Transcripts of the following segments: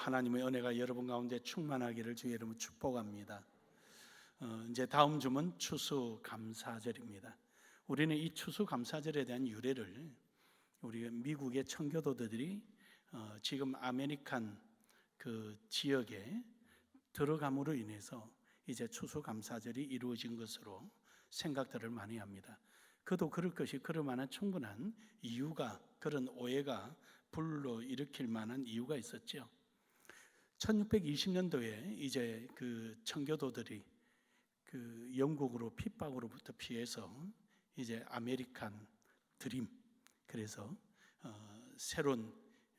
하나님의 은혜가 여러분 가운데 충만하기를 주의 이름으로 축복합니다. 어, 이제 다음 주면 추수 감사절입니다. 우리는 이 추수 감사절에 대한 유래를 우리 미국의 청교도들이 어, 지금 아메리칸 그 지역에 들어감으로 인해서 이제 추수 감사절이 이루어진 것으로 생각들을 많이 합니다. 그도 그럴 것이 그럴 만한 충분한 이유가 그런 오해가 불러 일으킬 만한 이유가 있었죠. 1620년도에 이제 그 청교도들이 그 영국으로 핍박으로부터 피해서 이제 아메리칸 드림 그래서 어, 새로운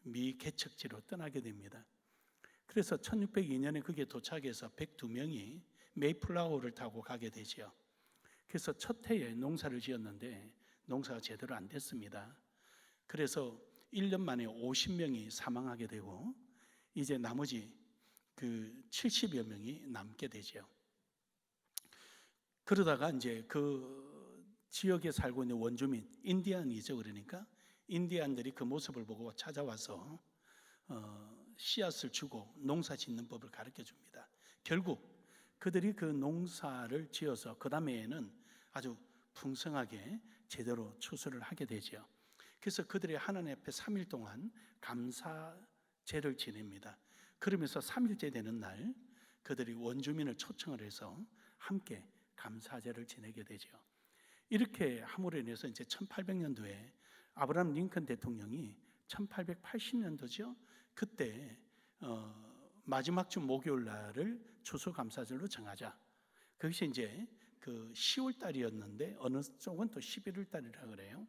미 개척지로 떠나게 됩니다. 그래서 1602년에 그게 도착해서 102명이 메이플라워를 타고 가게 되죠. 그래서 첫 해에 농사를 지었는데 농사가 제대로 안 됐습니다. 그래서 1년 만에 50명이 사망하게 되고 이제 나머지 그 70여 명이 남게 되죠. 그러다가 이제 그 지역에 살고 있는 원주민 인디안이죠 그러니까 인디안들이 그 모습을 보고 찾아와서 어, 씨앗을 주고 농사 짓는 법을 가르쳐 줍니다. 결국 그들이 그 농사를 지어서 그 다음에는 아주 풍성하게 제대로 추수를 하게 되죠. 그래서 그들이 하나님 앞에 3일 동안 감사 제를 지냅니다. 그러면서 3일째 되는 날 그들이 원주민을 초청을 해서 함께 감사제를 지내게 되죠. 이렇게 함으로 인해서 이제 1800년도에 아브라함 링컨 대통령이 1880년도죠. 그때 어, 마지막 주 목요일 날을 추수 감사절로 정하자. 그것이 이제 그 10월 달이었는데 어느 쪽은 또 11월 달이라 그래요.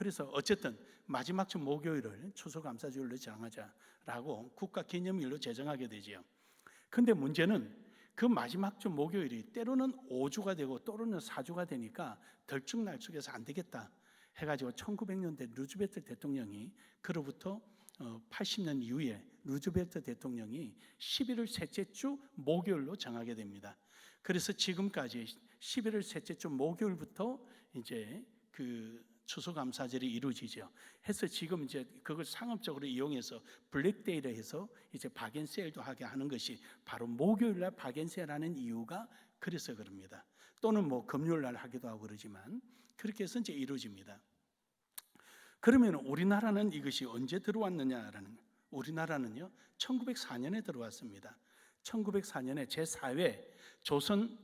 그래서 어쨌든 마지막 주 목요일을 추수감사절로 정하자라고 국가 기념일로 제정하게 되지요. 근데 문제는 그 마지막 주 목요일이 때로는 5주가 되고 때로는 4주가 되니까 덜쭉날쭉해서 안 되겠다 해가지고 1900년대 루즈벨트 대통령이 그로부터 80년 이후에 루즈벨트 대통령이 11월 셋째 주 목요일로 정하게 됩니다. 그래서 지금까지 11월 셋째 주 목요일부터 이제 그 추수감사절이 이루어지죠. 해서 지금 이제 그걸 상업적으로 이용해서 블랙데이를 해서 이제 박앤세일도 하게 하는 것이 바로 목요일 날 박앤세일 하는 이유가 그래서 그럽니다. 또는 뭐 금요일 날 하기도 하고 그러지만 그렇게 해서 이제 이루어집니다. 그러면 우리나라는 이것이 언제 들어왔느냐라는 우리나라는요 1904년에 들어왔습니다. 1904년에 제 4회 조선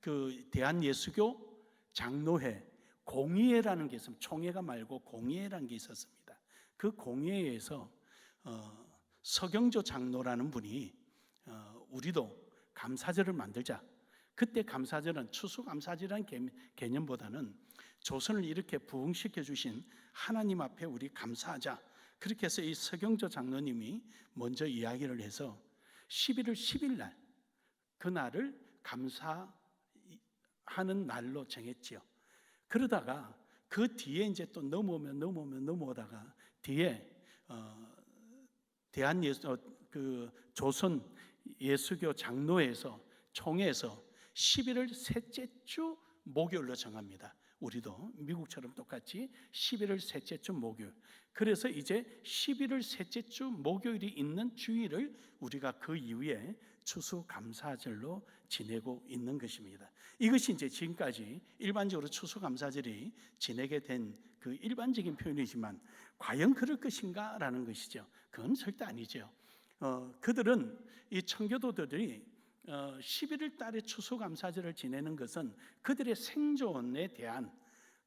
그 대한예수교 장로회 공의회라는 게 있으면 총회가 말고 공의회라는 게 있었습니다. 그 공의회에서 어, 서경조 장로라는 분이 어, 우리도 감사절을 만들자. 그때 감사절은 추수감사절이라는 개념보다는 조선을 이렇게 부흥시켜 주신 하나님 앞에 우리 감사하자. 그렇게 해서 이 서경조 장로님이 먼저 이야기를 해서 11월 10일 날 그날을 감사하는 날로 정했지요. 그러다가 그 뒤에 이제 또 넘어오면 넘어오면 넘어오다가 뒤에 어, 대한 예수 어, 그 조선 예수교 장로에서 총회에서 11월 셋째 주 목요일로 정합니다. 우리도 미국처럼 똑같이 11월 셋째 주 목요일. 그래서 이제 11월 셋째 주 목요일이 있는 주일을 우리가 그 이후에 추수감사절로 지내고 있는 것입니다. 이것이 이제 지금까지 일반적으로 추수감사절이 지내게 된 그 일반적인 표현이지만 과연 그럴 것인가 라는 것이죠. 그건 절대 아니죠. 어, 그들은 이 청교도들이 어, 11월 달에 추수감사절을 지내는 것은 그들의 생존에 대한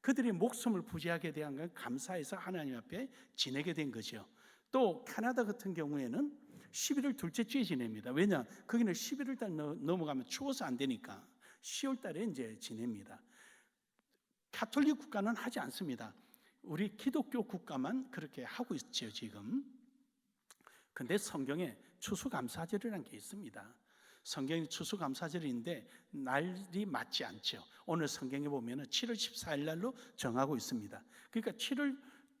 그들의 목숨을 부지하게 대한 감사해서 하나님 앞에 지내게 된 거죠. 또 캐나다 같은 경우에는 11월 둘째 주에 지냅니다. 왜냐? 거기는 11월 달 넘어가면 추워서 안 되니까 10월 달에 이제 지냅니다. 카톨릭 국가는 하지 않습니다. 우리 기독교 국가만 그렇게 하고 있죠, 지금. 근데 성경에 추수감사절이라는 게 있습니다. 성경이 추수감사절인데 날이 맞지 않죠. 오늘 성경에 보면 7월 14일 날로 정하고 있습니다. 그러니까 7월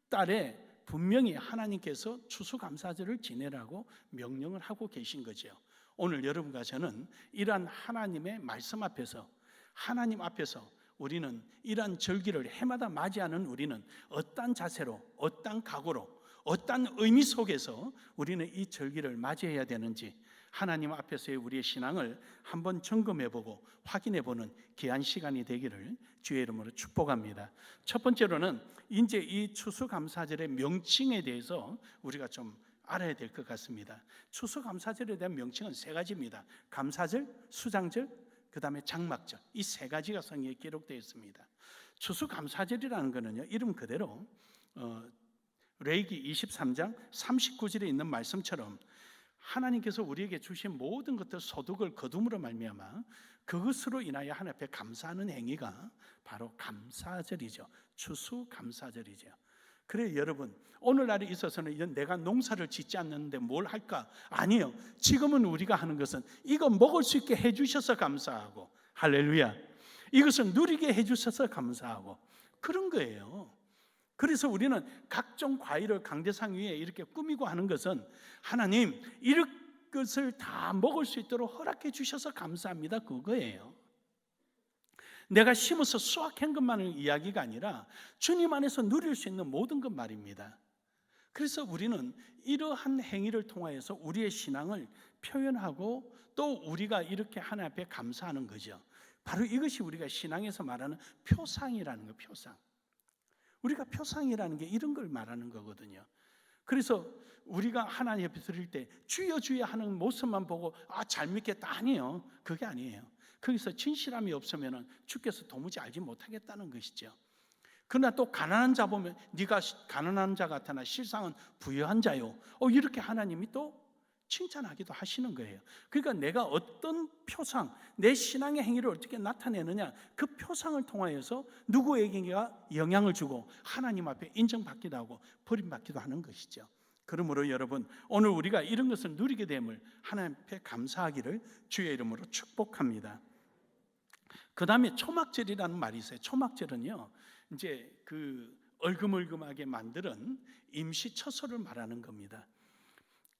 달에 분명히 하나님께서 추수감사절을 지내라고 명령을 하고 계신 거죠. 오늘 여러분과 저는 이러한 하나님의 말씀 앞에서 하나님 앞에서 우리는 이러한 절기를 해마다 맞이하는 우리는 어떤 자세로 어떤 각오로 어떤 의미 속에서 우리는 이 절기를 맞이해야 되는지 하나님 앞에서의 우리의 신앙을 한번 점검해 보고 확인해 보는 귀한 시간이 되기를 주의 이름으로 축복합니다. 첫 번째로는 이제 이 추수감사절의 명칭에 대해서 우리가 좀 알아야 될 것 같습니다. 추수감사절에 대한 명칭은 세 가지입니다. 감사절, 수장절, 그 다음에 장막절 이 세 가지가 성경에 기록되어 있습니다. 추수감사절이라는 것은요 이름 그대로 어, 레이기 23장 39절에 있는 말씀처럼 하나님께서 우리에게 주신 모든 것들 소득을 거둠으로 말미암아 그것으로 인하여 하나님 앞에 감사하는 행위가 바로 감사절이죠. 추수 감사절이죠. 그래 여러분 오늘날에 있어서는 이건 내가 농사를 짓지 않는데 뭘 할까? 아니요. 지금은 우리가 하는 것은 이거 먹을 수 있게 해주셔서 감사하고 할렐루야. 이것을 누리게 해주셔서 감사하고 그런 거예요. 그래서 우리는 각종 과일을 강대상 위에 이렇게 꾸미고 하는 것은 하나님 이런 것을 다 먹을 수 있도록 허락해 주셔서 감사합니다. 그거예요. 내가 심어서 수확한 것만을 이야기가 아니라 주님 안에서 누릴 수 있는 모든 것 말입니다. 그래서 우리는 이러한 행위를 통하여서 우리의 신앙을 표현하고 또 우리가 이렇게 하나 앞에 감사하는 거죠. 바로 이것이 우리가 신앙에서 말하는 표상이라는 거, 표상. 우리가 표상이라는 게 이런 걸 말하는 거거든요. 그래서 우리가 하나님 옆에 드릴 때 주여 주여 하는 모습만 보고 아 잘 믿겠다 아니에요. 그게 아니에요. 거기서 진실함이 없으면 주께서 도무지 알지 못하겠다는 것이죠. 그러나 또 가난한 자 보면 네가 가난한 자 같으나 실상은 부유한 자요. 어 이렇게 하나님이 또 칭찬하기도 하시는 거예요. 그러니까 내가 어떤 표상, 내 신앙의 행위를 어떻게 나타내느냐, 그 표상을 통하여서 누구에게가 영향을 주고 하나님 앞에 인정받기도 하고 버림받기도 하는 것이죠. 그러므로 여러분, 오늘 우리가 이런 것을 누리게 됨을 하나님 앞에 감사하기를 주의 이름으로 축복합니다. 그 다음에 초막절이라는 말이 있어요. 초막절은요, 이제 그 얼금얼금하게 만드는 임시 처소를 말하는 겁니다.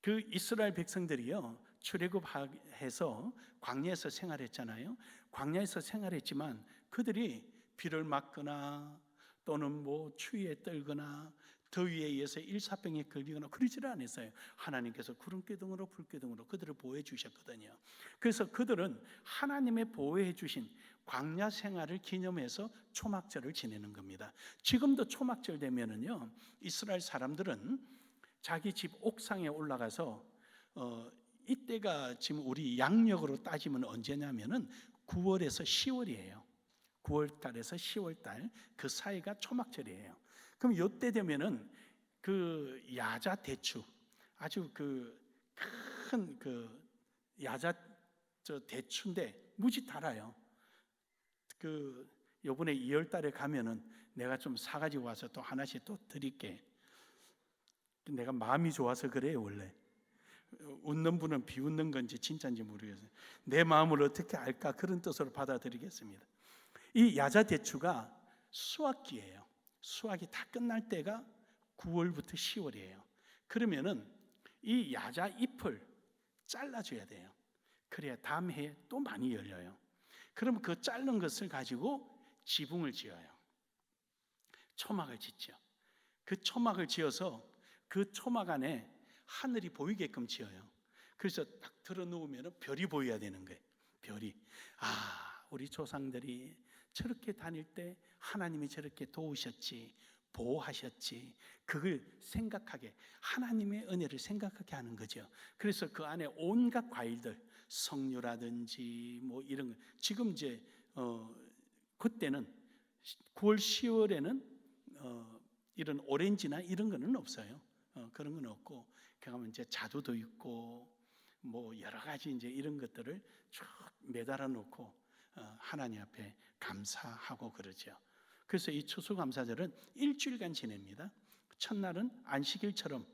그 이스라엘 백성들이요 출애굽해서 광야에서 생활했잖아요. 광야에서 생활했지만 그들이 비를 맞거나 또는 뭐 추위에 떨거나 더위에 의해서 일사병에 걸리거나 그러지를 않았어요. 하나님께서 구름기둥으로 불기둥으로 그들을 보호해 주셨거든요. 그래서 그들은 하나님의 보호해 주신 광야 생활을 기념해서 초막절을 지내는 겁니다. 지금도 초막절 되면은요 이스라엘 사람들은 자기 집 옥상에 올라가서 어, 이때가 지금 우리 양력으로 따지면 언제냐면은 9월에서 10월이에요. 9월 달에서 10월 달 그 사이가 초막절이에요. 그럼 요때 되면은 그 야자 대추 아주 그 큰 그 야자 저 대추인데 무지 달아요. 그 요번에 2월 달에 가면은 내가 좀 사가지고 와서 또 하나씩 또 드릴게. 내가 마음이 좋아서 그래요 원래. 웃는 분은 비웃는 건지 진짜인지 모르겠어요. 내 마음을 어떻게 알까 그런 뜻으로 받아들이겠습니다. 이 야자 대추가 수확기예요. 수확이 다 끝날 때가 9월부터 10월이에요. 그러면은 이 야자 잎을 잘라줘야 돼요. 그래야 다음 해에 또 많이 열려요. 그럼 그 자른 것을 가지고 지붕을 지어요. 초막을 짓죠. 그 초막을 지어서 그 초막 안에 하늘이 보이게끔 지어요. 그래서 딱 들어 누우면 별이 보여야 되는 거예요. 별이. 아, 우리 조상들이 저렇게 다닐 때 하나님이 저렇게 도우셨지, 보호하셨지. 그걸 생각하게, 하나님의 은혜를 생각하게 하는 거죠. 그래서 그 안에 온갖 과일들, 석류라든지 뭐 이런 거. 지금 이제, 어, 그때는 9월, 10월에는 어, 이런 오렌지나 이런 거는 없어요. 어, 그런 건 없고 그러면 이제 자두도 있고 뭐 여러 가지 이제 이런 것들을 쭉 매달아 놓고 어, 하나님 앞에 감사하고 그러죠. 그래서 이 추수감사절은 일주일간 지냅니다. 첫날은 안식일처럼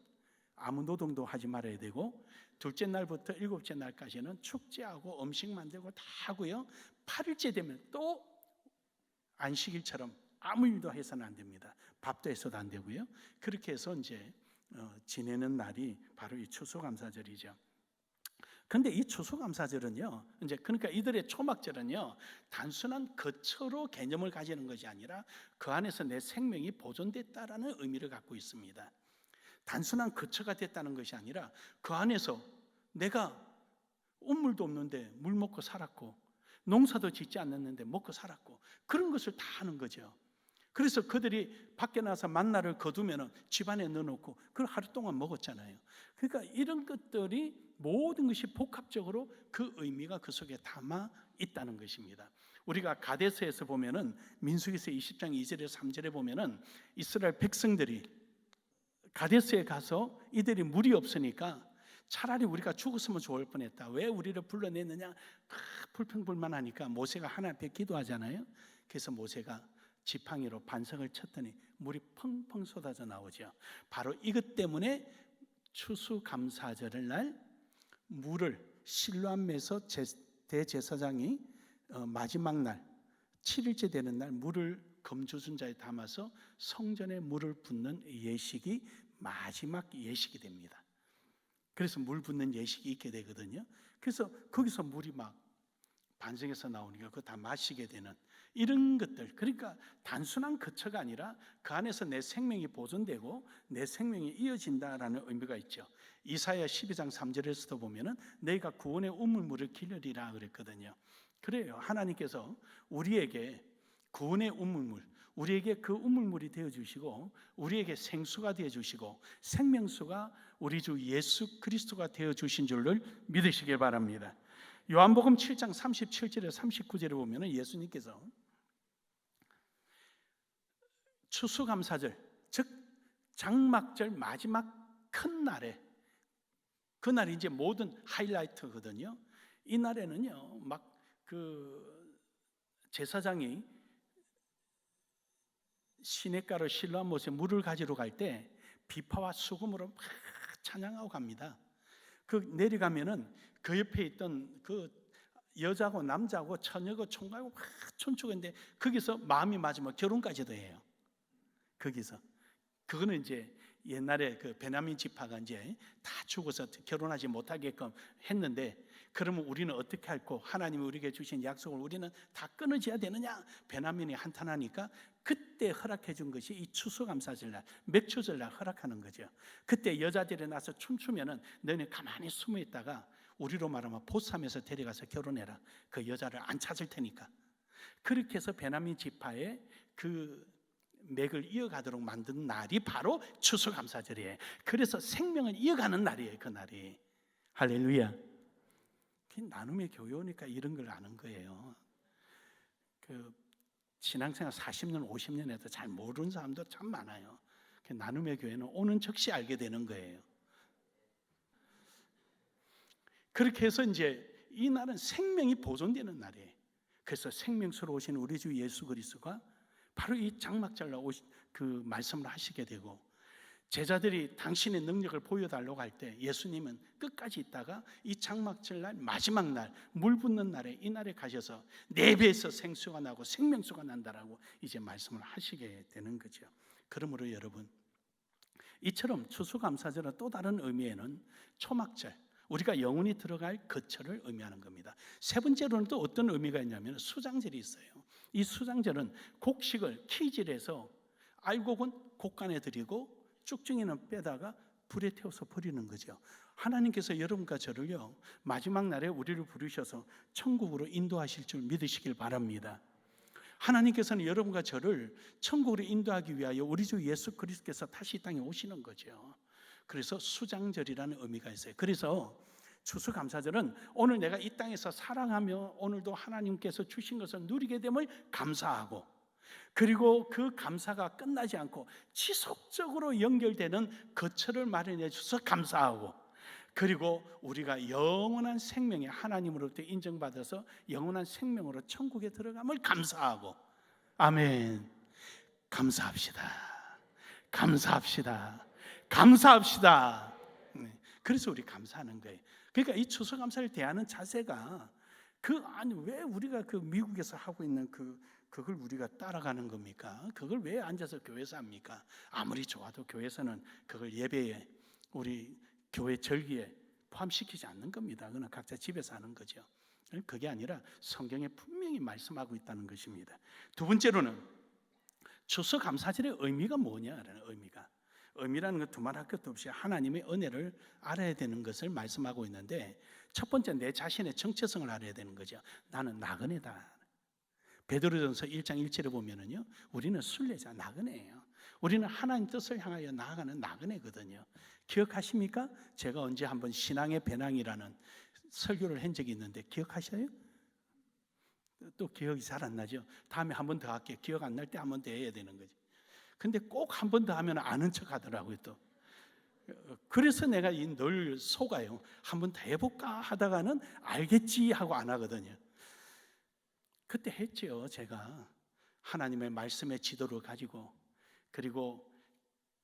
아무 노동도 하지 말아야 되고 둘째 날부터 일곱째 날까지는 축제하고 음식 만들고 다 하고요. 8일째 되면 또 안식일처럼 아무 일도 해서는 안 됩니다. 밥도 해서도 안 되고요. 그렇게 해서 이제 어, 지내는 날이 바로 이 추수감사절이죠. 근데 이 추수감사절은요, 이제 그러니까 이들의 초막절은요, 단순한 거처로 개념을 가지는 것이 아니라 그 안에서 내 생명이 보존됐다라는 의미를 갖고 있습니다. 단순한 거처가 됐다는 것이 아니라 그 안에서 내가 우물도 없는데 물 먹고 살았고 농사도 짓지 않았는데 먹고 살았고 그런 것을 다 하는 거죠. 그래서 그들이 밖에 나서 만나를 거두면 집안에 넣어놓고 그걸 하루 동안 먹었잖아요. 그러니까 이런 것들이 모든 것이 복합적으로 그 의미가 그 속에 담아 있다는 것입니다. 우리가 가데스에서 보면은 민수기서 20장 2절에서 3절에 보면은 이스라엘 백성들이 가데스에 가서 이들이 물이 없으니까 차라리 우리가 죽었으면 좋을 뻔했다. 왜 우리를 불러냈느냐? 불평불만하니까 모세가 하나님 앞에 기도하잖아요. 그래서 모세가 지팡이로 반석을 쳤더니 물이 펑펑 쏟아져 나오죠. 바로 이것 때문에 추수감사절을 날 물을 실로암에서 대제사장이 어, 마지막 날 7일째 되는 날 물을 검조순자에 담아서 성전에 물을 붓는 예식이 마지막 예식이 됩니다. 그래서 물 붓는 예식이 있게 되거든요. 그래서 거기서 물이 막 반석에서 나오니까 그거 다 마시게 되는 이런 것들. 그러니까 단순한 거처가 아니라 그 안에서 내 생명이 보존되고 내 생명이 이어진다라는 의미가 있죠. 이사야 12장 3절에서도 보면은 내가 구원의 우물물을 기르리라 그랬거든요. 그래요. 하나님께서 우리에게 구원의 우물물, 우리에게 그 우물물이 되어 주시고 우리에게 생수가 되어 주시고 생명수가 우리 주 예수 그리스도가 되어 주신 줄을 믿으시길 바랍니다. 요한복음 7장 37절에 39절에 보면은 예수님께서 추수감사절 즉 장막절 마지막 큰 날에 그 날이 이제 모든 하이라이트거든요. 이 날에는요 막 그 제사장이 시냇가로 실로암 못에 물을 가지러 갈 때 비파와 수금으로 막 찬양하고 갑니다. 그 내려가면은 그 옆에 있던 그 여자고 남자고 처녀고 총각고 막 춤추는데 거기서 마음이 맞으면 결혼까지도 해요. 거기서 그거는 이제 옛날에 그 베냐민 지파가 이제 다 죽어서 결혼하지 못하게끔 했는데 그러면 우리는 어떻게 할고 하나님이 우리에게 주신 약속을 우리는 다 끊어져야 되느냐? 베냐민이 한탄하니까 그때 허락해 준 것이 이 추수감사절날, 맥주절날 허락하는 거죠. 그때 여자들이 나서 춤추면은 너네 가만히 숨어 있다가 우리로 말하면 보쌈에서 데려가서 결혼해라. 그 여자를 안 찾을 테니까. 그렇게 해서 베냐민 지파의 그 맥을 이어가도록 만든 날이 바로 추수감사절이에요. 그래서 생명을 이어가는 날이에요. 그 날이. 할렐루야. 나눔의 교회 오니까 이런 걸 아는 거예요. 그 신앙생활 40년, 50년 해도 잘 모르는 사람도 참 많아요. 그 나눔의 교회는 오는 즉시 알게 되는 거예요. 그렇게 해서 이제 이 날은 생명이 보존되는 날이에요. 그래서 생명수로 오신 우리 주 예수 그리스도가 바로 이 오신 그 말씀을 하시게 되고 제자들이 당신의 능력을 보여달라고 할 때 예수님은 끝까지 있다가 이 장막절 날 마지막 날 물 붓는 날에 이 날에 가셔서 네 배에서 생수가 나고 생명수가 난다라고 이제 말씀을 하시게 되는 거죠. 그러므로 여러분 이처럼 추수감사절은 또 다른 의미에는 초막절 우리가 영원히 들어갈 거처를 의미하는 겁니다. 세 번째로는 또 어떤 의미가 있냐면 수장절이 있어요. 이 수장절은 곡식을 키질해서 알곡은 곡간에 드리고 쭉중이는 빼다가 불에 태워서 버리는 거죠. 하나님께서 여러분과 저를요 마지막 날에 우리를 부르셔서 천국으로 인도하실 줄 믿으시길 바랍니다. 하나님께서는 여러분과 저를 천국으로 인도하기 위하여 우리 주 예수 그리스도께서 다시 땅에 오시는 거죠. 그래서 수장절이라는 의미가 있어요. 그래서 추수감사절은 오늘 내가 이 땅에서 사랑하며 오늘도 하나님께서 주신 것을 누리게 됨을 감사하고 그리고 그 감사가 끝나지 않고 지속적으로 연결되는 거처를 마련해 주셔서 감사하고 그리고 우리가 영원한 생명이 하나님으로부터 인정받아서 영원한 생명으로 천국에 들어감을 감사하고 아멘. 감사합시다. 감사합시다. 감사합시다. 네. 그래서 우리 감사하는 거예요. 그러니까 이 추수 감사를 대하는 자세가 그 아니 왜 우리가 그 미국에서 하고 있는 그 그걸 우리가 따라가는 겁니까? 그걸 왜 앉아서 교회에서 합니까? 아무리 좋아도 교회에서는 그걸 예배에 우리 교회 절기에 포함시키지 않는 겁니다. 그는 각자 집에서 하는 거죠. 그게 아니라 성경에 분명히 말씀하고 있다는 것입니다. 두 번째로는 추수 감사절의 의미가 뭐냐라는 의미가 의미라는 것 두말 할 것도 없이 하나님의 은혜를 알아야 되는 것을 말씀하고 있는데 첫 번째 내 자신의 정체성을 알아야 되는 거죠. 나는 나그네다. 베드로전서 1장 1절에 보면은요. 우리는 순례자 나그네예요. 우리는 하나님 뜻을 향하여 나아가는 나그네거든요. 기억하십니까? 제가 언제 한번 신앙의 배낭이라는 설교를 한 적이 있는데 기억하셔요? 또 기억이 잘 안 나죠. 다음에 한 번 더 할게요. 기억 안 날 때 한 번 더 해야 되는 거죠. 근데 꼭 한 번 더 하면 아는 척 하더라고요, 또. 그래서 내가 이늘 속아요. 한번 더 해볼까 하다가는 알겠지 하고 안 하거든요. 그때 했죠, 제가. 하나님의 말씀의 지도를 가지고, 그리고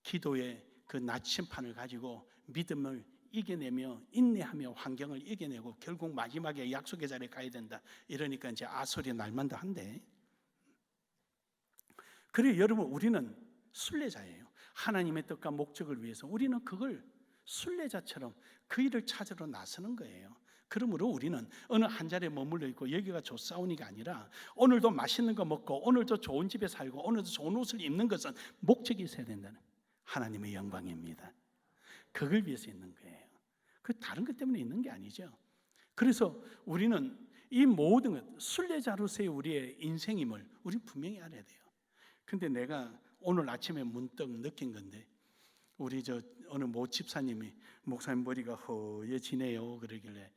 기도의 그 나침판을 가지고 믿음을 이겨내며 인내하며 환경을 이겨내고 결국 마지막에 약속의 자리에 가야 된다. 이러니까 이제 아소리 날만도 한데. 그래 여러분 우리는 순례자예요. 하나님의 뜻과 목적을 위해서 우리는 그걸 순례자처럼 그 일을 찾으러 나서는 거예요. 그러므로 우리는 어느 한 자리에 머물러 있고 여기가 좋사오니가 아니라 오늘도 맛있는 거 먹고 오늘도 좋은 집에 살고 오늘도 좋은 옷을 입는 것은 목적이 있어야 된다는 하나님의 영광입니다. 그걸 위해서 있는 거예요. 그 다른 것 때문에 있는 게 아니죠. 그래서 우리는 이 모든 것 순례자로서의 우리의 인생임을 우리 분명히 알아야 돼요. 근데 내가 오늘 아침에 문득 느낀 건데 우리 저 어느 모 집사님이 목사님 머리가 허해지네요 그러길래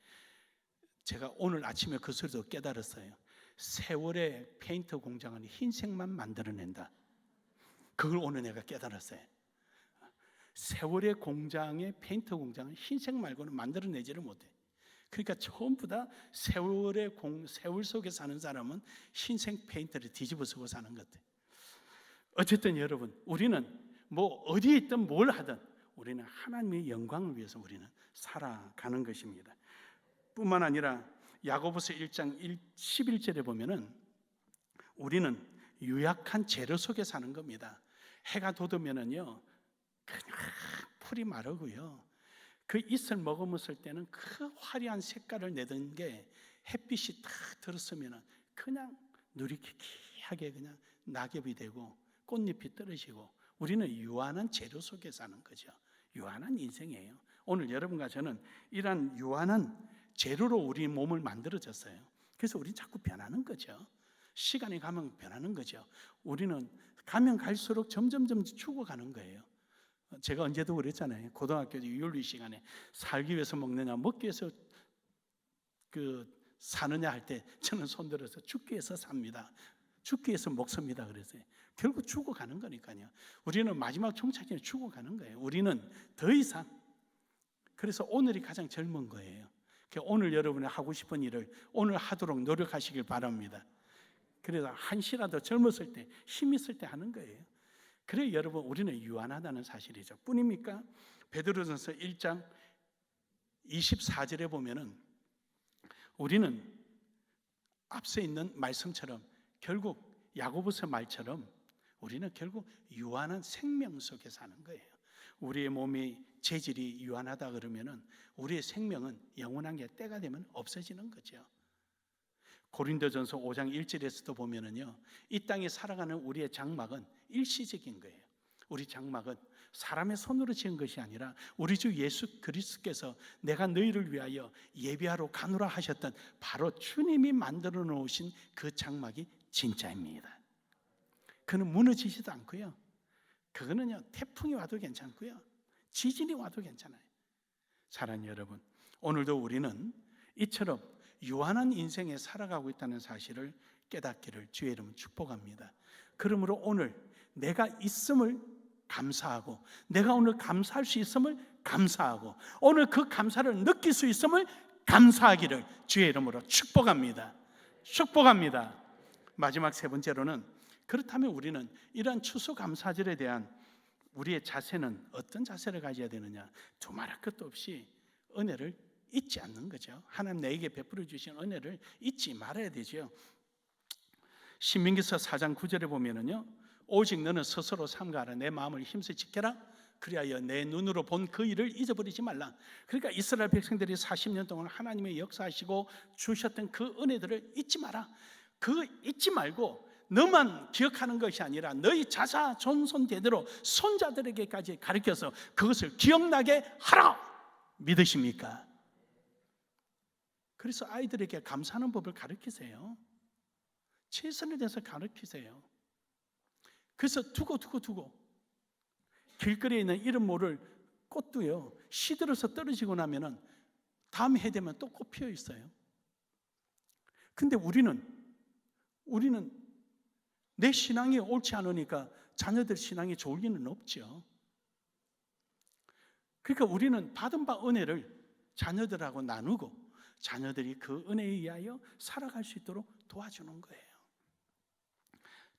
제가 오늘 아침에 그 소리도 깨달았어요. 세월의 페인트 공장은 흰색만 만들어낸다. 그걸 오늘 내가 깨달았어요. 세월의 공장의 페인트 공장은 흰색 말고는 만들어내지를 못해. 그러니까 전부 다 세월의 공, 세월 속에 사는 사람은 흰색 페인트를 뒤집어 쓰고 사는 것 같아. 어쨌든 여러분, 우리는 뭐 어디에 있든 뭘 하든 우리는 하나님의 영광을 위해서 우리는 살아가는 것입니다. 뿐만 아니라 야고보서 1장 1, 11절에 보면은 우리는 유약한 재료 속에 사는 겁니다. 해가 돋으면은요, 그냥 풀이 마르고요. 그 잇을 머금었을 때는 그 화려한 색깔을 내던 게 햇빛이 탁 들었으면은 그냥 누리끼하게 그냥 낙엽이 되고 꽃잎이 떨어지고 우리는 유한한 재료 속에 사는 거죠. 유한한 인생이에요. 오늘 여러분과 저는 이러한 유한한 재료로 우리 몸을 만들어졌어요. 그래서 우리 자꾸 변하는 거죠. 시간이 가면 변하는 거죠. 우리는 가면 갈수록 점점점 죽어가는 거예요. 제가 언제도 그랬잖아요. 고등학교 윤리 시간에 살기 위해서 먹느냐, 먹기 위해서 그 사느냐 할 때 저는 손들어서 죽기 위해서 삽니다. 죽기 위해서 먹습니다. 그랬어요. 결국 죽어가는 거니까요. 우리는 마지막 종착지에 죽어가는 거예요. 우리는 더 이상 그래서 오늘이 가장 젊은 거예요. 오늘 여러분이 하고 싶은 일을 오늘 하도록 노력하시길 바랍니다. 그래서 한시라도 젊었을 때, 힘 있을 때 하는 거예요. 그래 여러분 우리는 유한하다는 사실이죠. 뿐입니까? 베드로전서 1장 24절에 보면은 우리는 앞서 있는 말씀처럼 결국 야고보서 말처럼 우리는 결국 유한한 생명 속에 사는 거예요. 우리의 몸이 재질이 유한하다 그러면은 우리의 생명은 영원한 게 때가 되면 없어지는 거죠. 고린도전서 5장 1절에서도 보면은요. 이 땅에 살아가는 우리의 장막은 일시적인 거예요. 우리 장막은 사람의 손으로 지은 것이 아니라 우리 주 예수 그리스도께서 내가 너희를 위하여 예비하러 가노라 하셨던 바로 주님이 만들어 놓으신 그 장막이 진짜입니다. 그는 무너지지도 않고요. 그거는요 태풍이 와도 괜찮고요. 지진이 와도 괜찮아요. 사랑하는 여러분, 오늘도 우리는 이처럼 유한한 인생에 살아가고 있다는 사실을 깨닫기를 주의 이름 축복합니다. 그러므로 오늘 내가 있음을 감사하고 내가 오늘 감사할 수 있음을 감사하고 오늘 그 감사를 느낄 수 있음을 감사하기를 주의 이름으로 축복합니다. 축복합니다. 마지막 세 번째로는 그렇다면 우리는 이러한 추수감사절에 대한 우리의 자세는 어떤 자세를 가져야 되느냐? 두말할 것도 없이 은혜를 잊지 않는 거죠. 하나님 내게 베풀어 주신 은혜를 잊지 말아야 되죠. 신민기서 4장 9절에 보면은요. 오직 너는 스스로 삼가하라 내 마음을 힘써 지켜라 그리하여 내 눈으로 본 그 일을 잊어버리지 말라. 그러니까 이스라엘 백성들이 40년 동안 하나님의 역사하시고 주셨던 그 은혜들을 잊지 마라. 그 잊지 말고 너만 기억하는 것이 아니라 너희 자자 전손 대대로 손자들에게까지 가르쳐서 그것을 기억나게 하라. 믿으십니까? 그래서 아이들에게 감사하는 법을 가르치세요. 최선을 다해서 가르치세요. 그래서 두고 두고 두고 길거리에 있는 이름 모를 꽃도요 시들어서 떨어지고 나면은 다음 해 되면 또 꽃 피어 있어요. 근데 우리는 우리는 내 신앙이 옳지 않으니까 자녀들 신앙이 좋을 리는 없죠. 그러니까 우리는 받은 바 은혜를 자녀들하고 나누고 자녀들이 그 은혜에 의하여 살아갈 수 있도록 도와주는 거예요.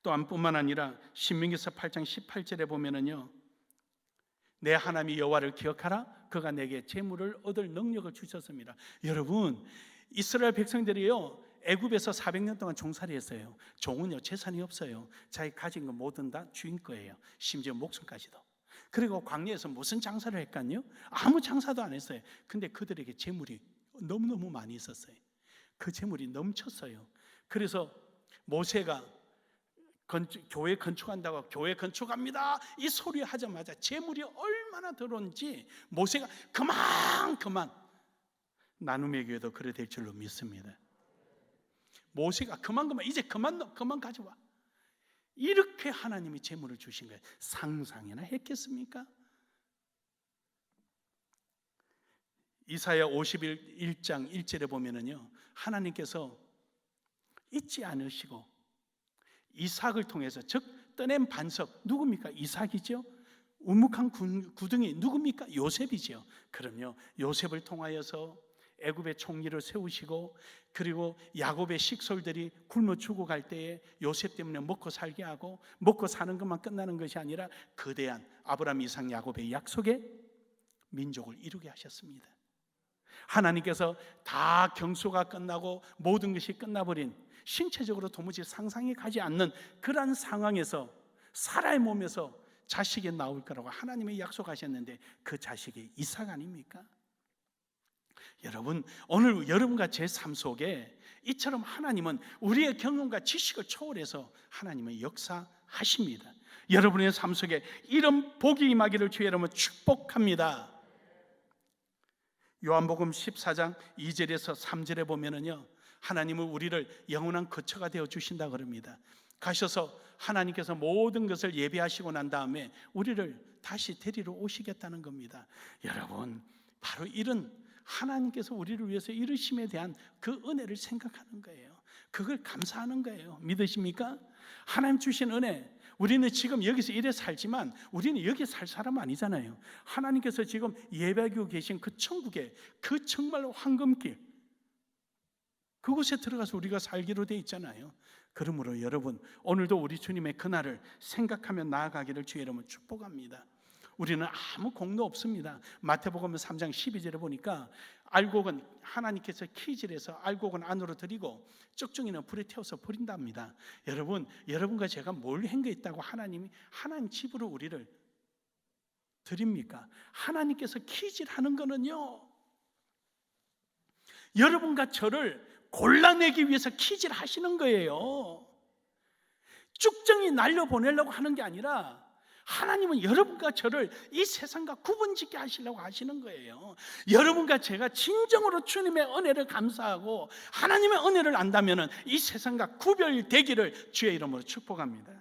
또한 뿐만 아니라 신명기서 8장 18절에 보면은요. 내 하나님 여호와를 기억하라 그가 내게 재물을 얻을 능력을 주셨습니다. 여러분 이스라엘 백성들이요 애굽에서 400년 동안 종살이 했어요. 종은요 재산이 없어요. 자기 가진 거 모든 다 주인 거예요. 심지어 목숨까지도. 그리고 광야에서 무슨 장사를 했까요? 아무 장사도 안 했어요. 근데 그들에게 재물이 너무너무 많이 있었어요. 그 재물이 넘쳤어요. 그래서 모세가 건축, 교회 건축한다고 교회 건축합니다. 이 소리 하자마자 재물이 얼마나 들어온지 모세가 그만 그만 나눔의 교회도 그래 될 줄로 믿습니다. 모세가 그만 그만 이제 그만 넣 그만 가져와. 이렇게 하나님이 재물을 주신 거예요. 상상이나 했겠습니까? 이사야 51장 1절에 보면은요. 하나님께서 잊지 않으시고 이삭을 통해서 즉 떠낸 반석 누굽니까? 이삭이죠. 우묵한 구덩이 누굽니까? 요셉이죠. 그럼요. 요셉을 통하여서 애굽의 총리를 세우시고 그리고 야곱의 식솔들이 굶어 죽어 갈 때에 요셉 때문에 먹고 살게 하고 먹고 사는 것만 끝나는 것이 아니라 거대한 아브라함 이상 야곱의 약속의 민족을 이루게 하셨습니다. 하나님께서 다 경수가 끝나고 모든 것이 끝나버린 신체적으로 도무지 상상이 가지 않는 그러한 상황에서 사람의 몸에서 자식이 나올 거라고 하나님이 약속하셨는데 그 자식이 이삭 아닙니까? 여러분, 오늘 여러분과 제 삶 속에 이처럼 하나님은 우리의 경험과 지식을 초월해서 하나님은 역사하십니다. 여러분의 삶 속에 이런 복이 임하기를 주의 여러분 축복합니다. 요한복음 14장 2절에서 3절에 보면은요. 하나님은 우리를 영원한 거처가 되어 주신다 그럽니다. 가셔서 하나님께서 모든 것을 예배하시고 난 다음에 우리를 다시 데리러 오시겠다는 겁니다. 여러분, 바로 이런 하나님께서 우리를 위해서 이루심에 대한 그 은혜를 생각하는 거예요. 그걸 감사하는 거예요. 믿으십니까? 하나님 주신 은혜. 우리는 지금 여기서 이래 살지만 우리는 여기 살 사람 아니잖아요. 하나님께서 지금 예배하고 계신 그 천국에 그 정말 황금길 그곳에 들어가서 우리가 살기로 돼 있잖아요. 그러므로 여러분 오늘도 우리 주님의 그날을 생각하며 나아가기를 주의 이름으로 축복합니다. 우리는 아무 공로 없습니다. 마태복음 3장 12절에 보니까 알곡은 하나님께서 키질해서 알곡은 안으로 들이고 쪽중이는 불에 태워서 버린답니다. 여러분, 여러분과 제가 뭘 행거했다고 하나님이 하나님 집으로 우리를 드립니까? 하나님께서 키질하는 거는요. 여러분과 저를 골라내기 위해서 키질 하시는 거예요. 쭉정이 날려 보내려고 하는 게 아니라 하나님은 여러분과 저를 이 세상과 구분짓게 하시려고 하시는 거예요. 여러분과 제가 진정으로 주님의 은혜를 감사하고 하나님의 은혜를 안다면 이 세상과 구별되기를 주의 이름으로 축복합니다.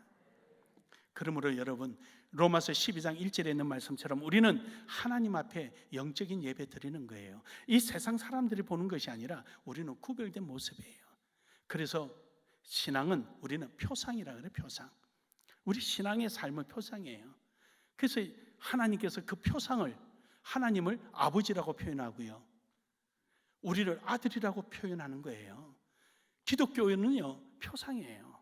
그러므로 여러분 로마서 12장 1절에 있는 말씀처럼 우리는 하나님 앞에 영적인 예배 드리는 거예요. 이 세상 사람들이 보는 것이 아니라 우리는 구별된 모습이에요. 그래서 신앙은 우리는 표상이라 그래 표상. 우리 신앙의 삶의 표상이에요. 그래서 하나님께서 그 표상을 하나님을 아버지라고 표현하고요. 우리를 아들이라고 표현하는 거예요. 기독교는요, 표상이에요.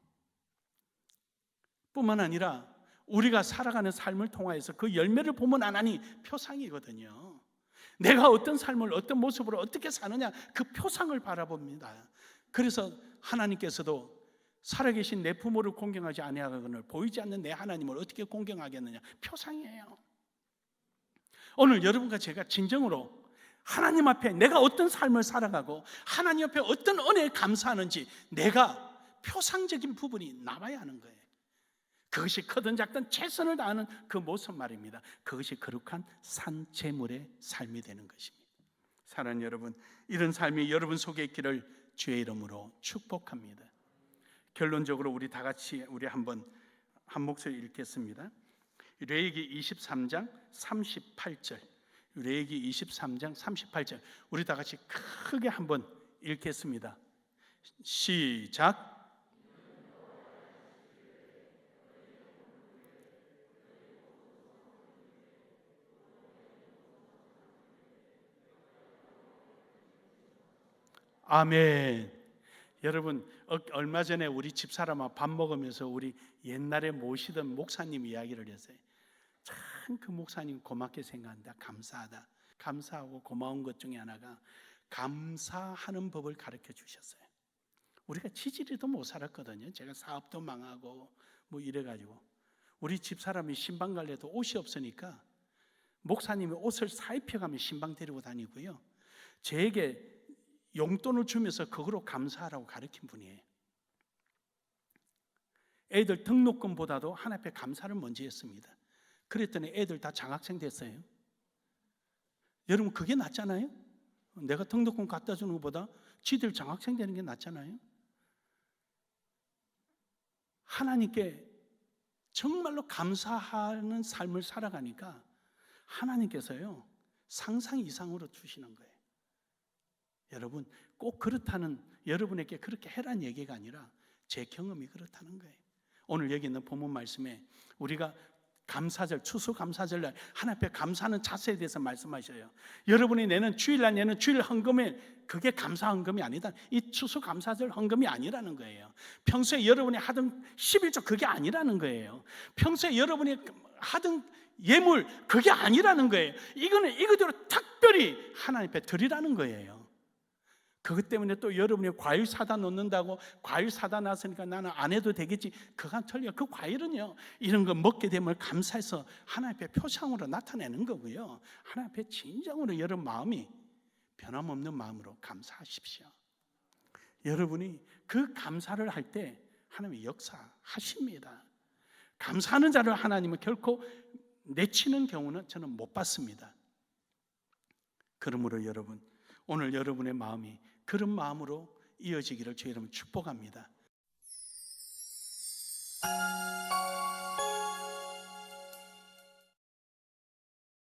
뿐만 아니라 우리가 살아가는 삶을 통하여서 그 열매를 보면 하나니 표상이거든요. 내가 어떤 삶을 어떤 모습으로 어떻게 사느냐 그 표상을 바라봅니다. 그래서 하나님께서도 살아계신 내 부모를 공경하지 아니하거늘 보이지 않는 내 하나님을 어떻게 공경하겠느냐 표상이에요. 오늘 여러분과 제가 진정으로 하나님 앞에 내가 어떤 삶을 살아가고 하나님 앞에 어떤 은혜에 감사하는지 내가 표상적인 부분이 남아야 하는 거예요. 그것이 크든 작든 최선을 다하는 그 모습 말입니다. 그것이 거룩한 산재물의 삶이 되는 것입니다. 사랑하는 여러분, 이런 삶이 여러분 속에 있기를 주의 이름으로 축복합니다. 결론적으로 우리 다 같이 우리 한번 한 목소리 읽겠습니다. 레이기 23장 38절. 레이기 23장 38절. 우리 다 같이 크게 한번 읽겠습니다. 시작. 아멘. 여러분 어, 얼마 전에 우리 집 사람과 밥 먹으면서 우리 옛날에 모시던 목사님 이야기를 했어요. 참 그 목사님 고맙게 생각한다. 감사하다. 감사하고 고마운 것 중에 하나가 감사하는 법을 가르쳐 주셨어요. 우리가 지지리도 못 살았거든요. 제가 사업도 망하고 뭐 이래가지고 우리 집 사람이 신방 갈래도 옷이 없으니까 목사님이 옷을 사 입혀가면 신방 데리고 다니고요. 제게 용돈을 주면서 그거로 감사하라고 가르친 분이에요. 애들 등록금보다도 하나님 앞에 감사를 먼저 했습니다. 그랬더니 애들 다 장학생 됐어요. 여러분 그게 낫잖아요? 내가 등록금 갖다 주는 것보다 지들 장학생 되는 게 낫잖아요. 하나님께 정말로 감사하는 삶을 살아가니까 하나님께서요 상상 이상으로 주시는 거예요. 여러분 꼭 그렇다는 여러분에게 그렇게 해란 얘기가 아니라 제 경험이 그렇다는 거예요. 오늘 여기 있는 본문 말씀에 우리가 감사절 추수 감사절 날 하나님 앞에 감사하는 자세에 대해서 말씀하셔요. 여러분이 내는 주일날 내는 주일 헌금에 그게 감사 헌금이 아니다. 이 추수 감사절 헌금이 아니라는 거예요. 평소에 여러분이 하던 11조 그게 아니라는 거예요. 평소에 여러분이 하던 예물 그게 아니라는 거예요. 이거는 이거대로 특별히 하나님 앞에 드리라는 거예요. 그것 때문에 또 여러분이 과일 사다 놓는다고 과일 사다 놨으니까 나는 안 해도 되겠지. 그건 틀려. 그 과일은요. 이런 거 먹게 되면 감사해서 하나님 앞에 표상으로 나타내는 거고요. 하나님 앞에 진정으로 여러분 마음이 변함없는 마음으로 감사하십시오. 여러분이 그 감사를 할 때 하나님이 역사하십니다. 감사하는 자를 하나님은 결코 내치는 경우는 저는 못 봤습니다. 그러므로 여러분 오늘 여러분의 마음이 그런 마음으로 이어지기를 주의 이름 축복합니다.